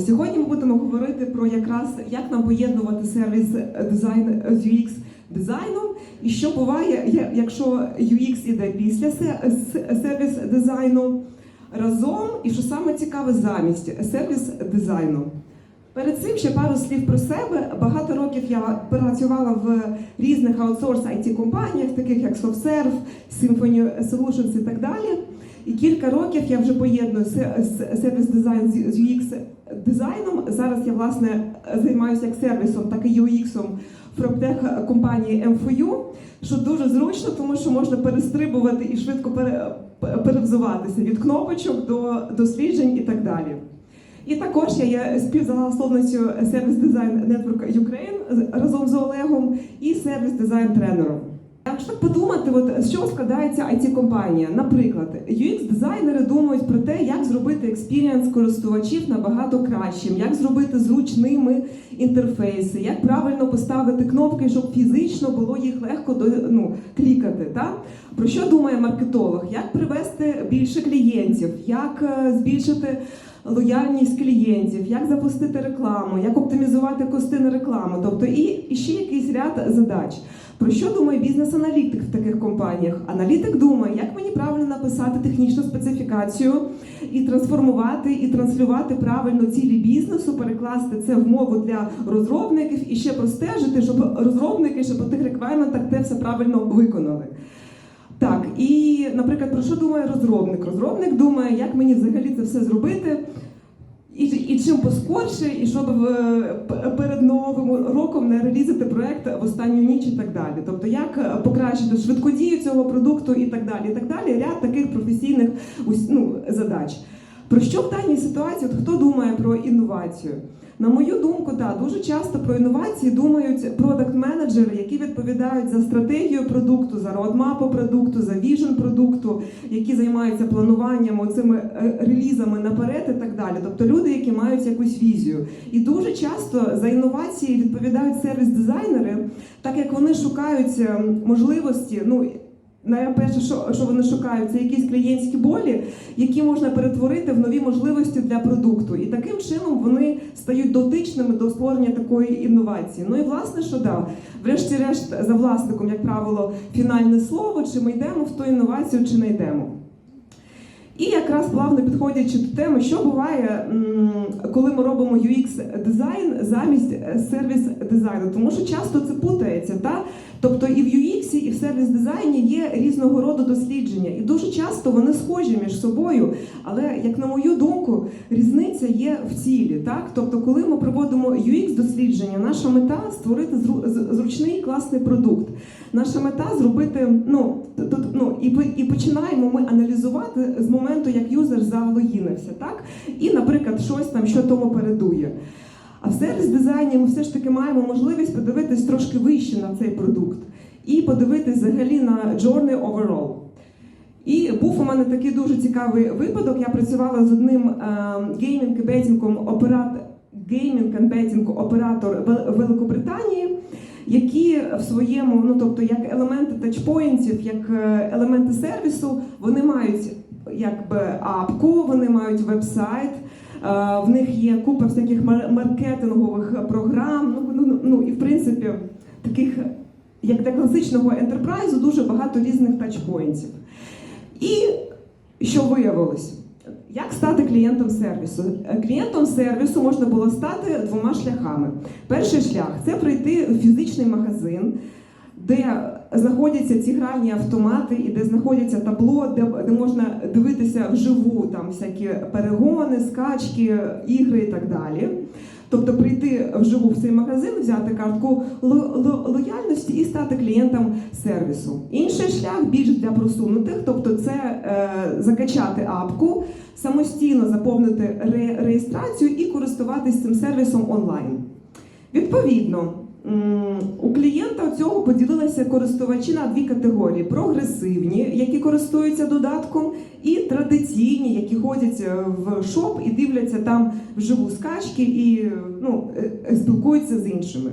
Сьогодні ми будемо говорити про якраз як нам поєднувати сервіс дизайн з UX дизайном, і що буває, якщо UX іде після сервіс дизайну разом, і що саме цікаве замість сервіс дизайну. Перед цим ще пару слів про себе. Багато років я працювала в різних аутсорс it компаніях, таких як SoftServe, Symphony Solutions і так далі. І кілька років я вже поєдную сервіс дизайн з UX дизайном. Зараз я власне займаюся як сервісом, так і UX в проптех компанії MFU, що дуже зручно, тому що можна перестрибувати і швидко пере- перевзуватися від кнопочок до досліджень і так далі. І також я є співзасновницю сервіс дизайн Network Ukraine разом з Олегом і сервіс дизайн тренером. Так подумати, от з чого складається it компанія Наприклад, UX-дизайнери думають про те, як зробити експірієнс користувачів набагато кращим, як зробити зручними інтерфейси, як правильно поставити кнопки, щоб фізично було їх легко до, ну, клікати. Так? Про що думає маркетолог? Як привести більше клієнтів, як е, збільшити лояльність клієнтів, як запустити рекламу, як оптимізувати кости на рекламу, тобто і ще якийсь ряд задач. Про що думає бізнес-аналітик в таких компаніях? Аналітик думає, як мені правильно написати технічну специфікацію і трансформувати і транслювати правильно цілі бізнесу, перекласти це в мову для розробників і ще простежити, щоб розробники ще по тих реквайментах те все правильно виконали. Так, і, наприклад, про що думає розробник? Розробник думає, як мені взагалі це все зробити, і, і чим поскорше, і щоб в, перед новим роком не релізити проект в останню ніч і так далі. Тобто, як е, покращити швидкодію цього продукту і так далі. І так далі. Ряд таких професійних ну, задач. Про що в даній ситуації? От хто думає про інновацію? На мою думку, так, дуже часто про інновації думають продакт-менеджери, які відповідають за стратегію продукту, за роадмапу продукту, за віжен продукту, які займаються плануванням цими релізами наперед і так далі. Тобто люди, які мають якусь візію. І дуже часто за інновації відповідають сервіс-дизайнери, так як вони шукають е, можливості. Ну найперше, що, що вони шукають, це якісь клієнтські болі, які можна перетворити в нові можливості для продукту. І таким чином вони стають дотичними до створення такої інновації. Ну і власне, що да, врешті-решт, за власником, як правило, фінальне слово, чи ми йдемо в ту інновацію, чи не йдемо. І якраз плавно підходячи до теми, що буває, коли ми робимо UX-дизайн замість е, сервіс-дизайну, тому що часто це путається. Та? Тобто і в UX, і в сервіс-дизайні є різного роду дослідження, і дуже часто вони схожі між собою. Але, як на мою думку, різниця є в цілі. Так? Тобто, коли ми проводимо UX-дослідження, наша мета створити зручний класний продукт. Наша мета зробити, ну, т- т- ну і, і починаємо ми аналізувати з моменту, як юзер залогінився, так? І, наприклад, щось там, що тому передує. А в сервіс дизайні ми все ж таки маємо можливість подивитись трошки вище на цей продукт і подивитись взагалі на journey overall. І був у мене такий дуже цікавий випадок. Я працювала з одним геймінг і бетінгом оператор геймінг бетінг оператор Вел- Великобританії, які в своєму, ну тобто як елементи тачпоінтів, як е, елементи сервісу, вони мають якби апку, вони мають веб-сайт. Е, В них є купа всяких маркетингових програм. Ну, ну, ну і в принципі, таких як для класичного ентерпрайзу дуже багато різних тачпоінтів. І що виявилось? Як стати клієнтом сервісу? Клієнтом сервісу можна було стати двома шляхами. Перший шлях це прийти в фізичний магазин, де знаходяться ці гральні автомати і де знаходяться табло, де, де можна дивитися вживу там всякі перегони, скачки, ігри і так далі. Тобто прийти вживу в цей магазин, взяти картку ло- ло- лояльності і стати клієнтом сервісу. Інший шлях більш для просунутих, тобто це е, закачати апку, самостійно заповнити ре- реєстрацію і користуватись цим сервісом онлайн. Відповідно, у клієнта цього поділилися користувачі на дві категорії: прогресивні, які користуються додатком, і традиційні, які ходять е, в шоп і дивляться там вживу скачки і ну, е, е, спілкуються з іншими.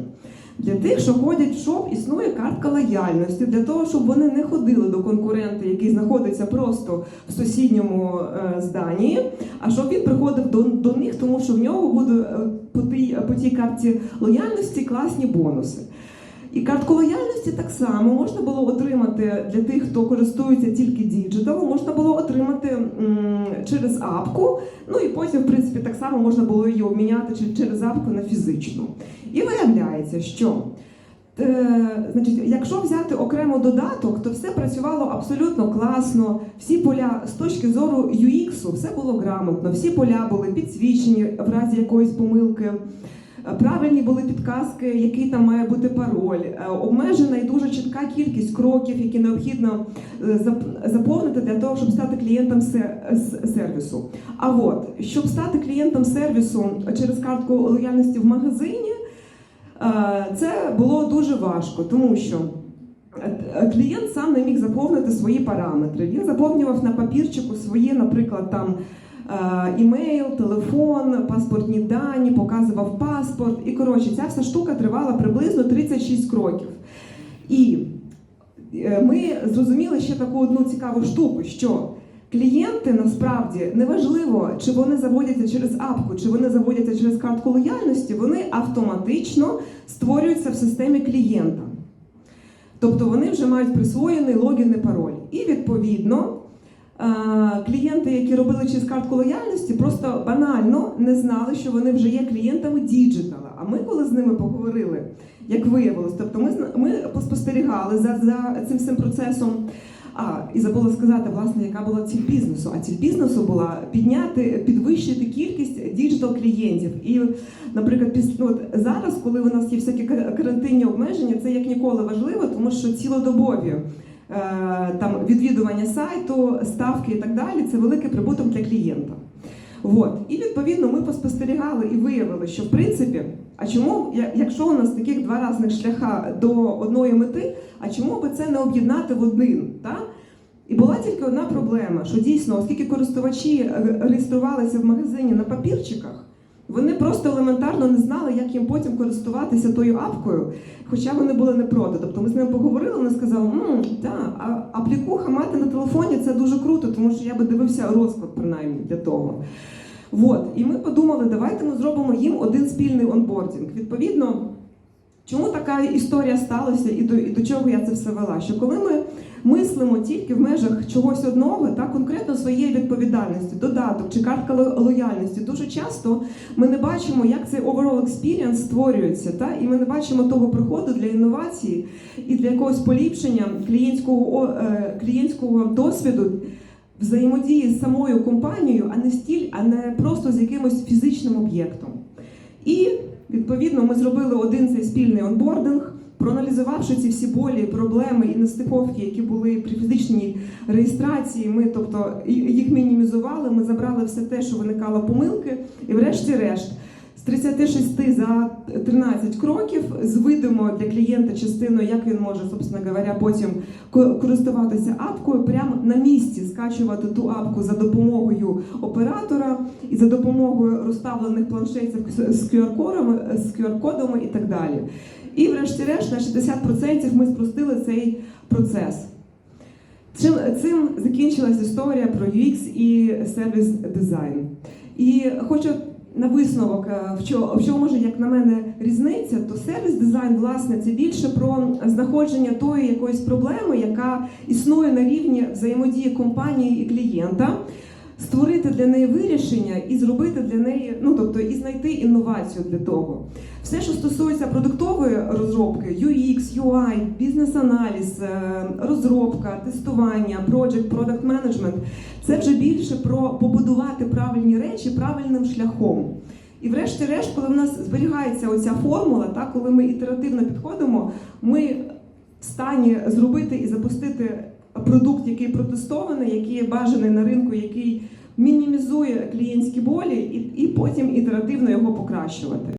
Для тих, що ходять в шоп, існує картка лояльності для того, щоб вони не ходили до конкурента, який знаходиться просто в сусідньому зданні, а щоб він приходив до, до них, тому що в нього буде по тій, картці лояльності класні бонуси. І картку лояльності так само можна було отримати для тих, хто користується тільки діджиталом, можна було отримати через апку. Ну і потім, в принципі, так само можна було її обміняти через апку на фізичну. І виявляється, що е, значить, якщо взяти окремо додаток, то все працювало абсолютно класно. Всі поля з точки зору UX все було грамотно, всі поля були підсвічені в разі якоїсь помилки. Правильні були підказки, який там має бути пароль, Е, обмежена і дуже чітка кількість кроків, які необхідно е, заповнити для того, щоб стати клієнтом сервісу. А от щоб стати клієнтом сервісу через картку лояльності в магазині, е, це було дуже важко, тому що клієнт сам не міг заповнити свої параметри. Він заповнював на папірчику свої, наприклад, там. Е, Імейл, телефон, паспортні дані, показував паспорт. І коротше, ця вся штука тривала приблизно 36 кроків. І е, ми зрозуміли ще таку одну цікаву штуку, що клієнти насправді неважливо, чи вони заводяться через апку, чи вони заводяться через картку лояльності, вони автоматично створюються в системі клієнта. Тобто вони вже мають присвоєний логін і пароль. І відповідно клієнти, які робили через картку лояльності, просто банально не знали, що вони вже є клієнтами діджитала. А ми, коли з ними поговорили, як виявилось, тобто ми, ми поспостерігали за, за цим всім процесом. А, і забула сказати, власне, яка була ціль бізнесу. А ціль бізнесу була підняти, підвищити кількість діджитал клієнтів. І, наприклад, ну, от зараз, коли у нас є всякі кар- карантинні обмеження, це як ніколи важливо, тому що цілодобові е, там відвідування сайту, ставки і так далі це великий прибуток для клієнта. От. І відповідно ми поспостерігали і виявили, що в принципі, а чому, якщо у нас таких два різних шляха до одної мети, а чому би це не об'єднати в один? Та? І була тільки одна проблема, що дійсно, оскільки користувачі е, реєструвалися в магазині на папірчиках, вони просто елементарно не знали, як їм потім користуватися тою апкою, хоча вони були не проти. Тобто ми з ними поговорили, вони сказали, «М, так, а аплікуха мати на телефоні це дуже круто, тому що я би дивився розклад принаймні для того. От, і ми подумали, давайте ми зробимо їм один спільний онбордінг. Відповідно, чому така історія сталася і до, і до чого я це все вела? Що коли ми мислимо тільки в межах чогось одного, та конкретно своєї відповідальності, додаток чи картка лояльності, дуже часто ми не бачимо, як цей overall experience створюється, та і ми не бачимо того приходу для інновації і для якогось поліпшення клієнтського е, клієнтського досвіду взаємодії з самою компанією, а не стіль, а не просто з якимось фізичним об'єктом. І відповідно ми зробили один цей спільний онбординг, проаналізувавши ці всі болі, проблеми і нестиковки, які були при фізичній реєстрації. Ми, тобто, їх мінімізували. Ми забрали все те, що виникало помилки, і врешті-решт. З 36 за 13 кроків зведемо для клієнта частину, як він може, собственно говоря, потім користуватися апкою, прямо на місці скачувати ту апку за допомогою оператора і за допомогою розставлених планшетів з- QR-кодами, з QR-кодами і так далі. І врешті-решт на 60% ми спростили цей процес. Цим, цим закінчилась історія про UX і сервіс дизайн. І хочу на висновок, е, в чому, в чому може, як на мене, різниця, то сервіс дизайн, власне, це більше про знаходження тої якоїсь проблеми, яка існує на рівні взаємодії компанії і клієнта, створити для неї вирішення і зробити для неї, ну тобто і знайти інновацію для того. Все, що стосується продуктової розробки, UX, UI, бізнес-аналіз, е, розробка, тестування, project, product management, це вже більше про побудувати правильні речі правильним шляхом. І врешті-решт, коли в нас зберігається оця формула, так, коли ми ітеративно підходимо, ми в стані зробити і запустити продукт, який протестований, який бажаний на ринку, який мінімізує клієнтські болі, і, і потім ітеративно його покращувати.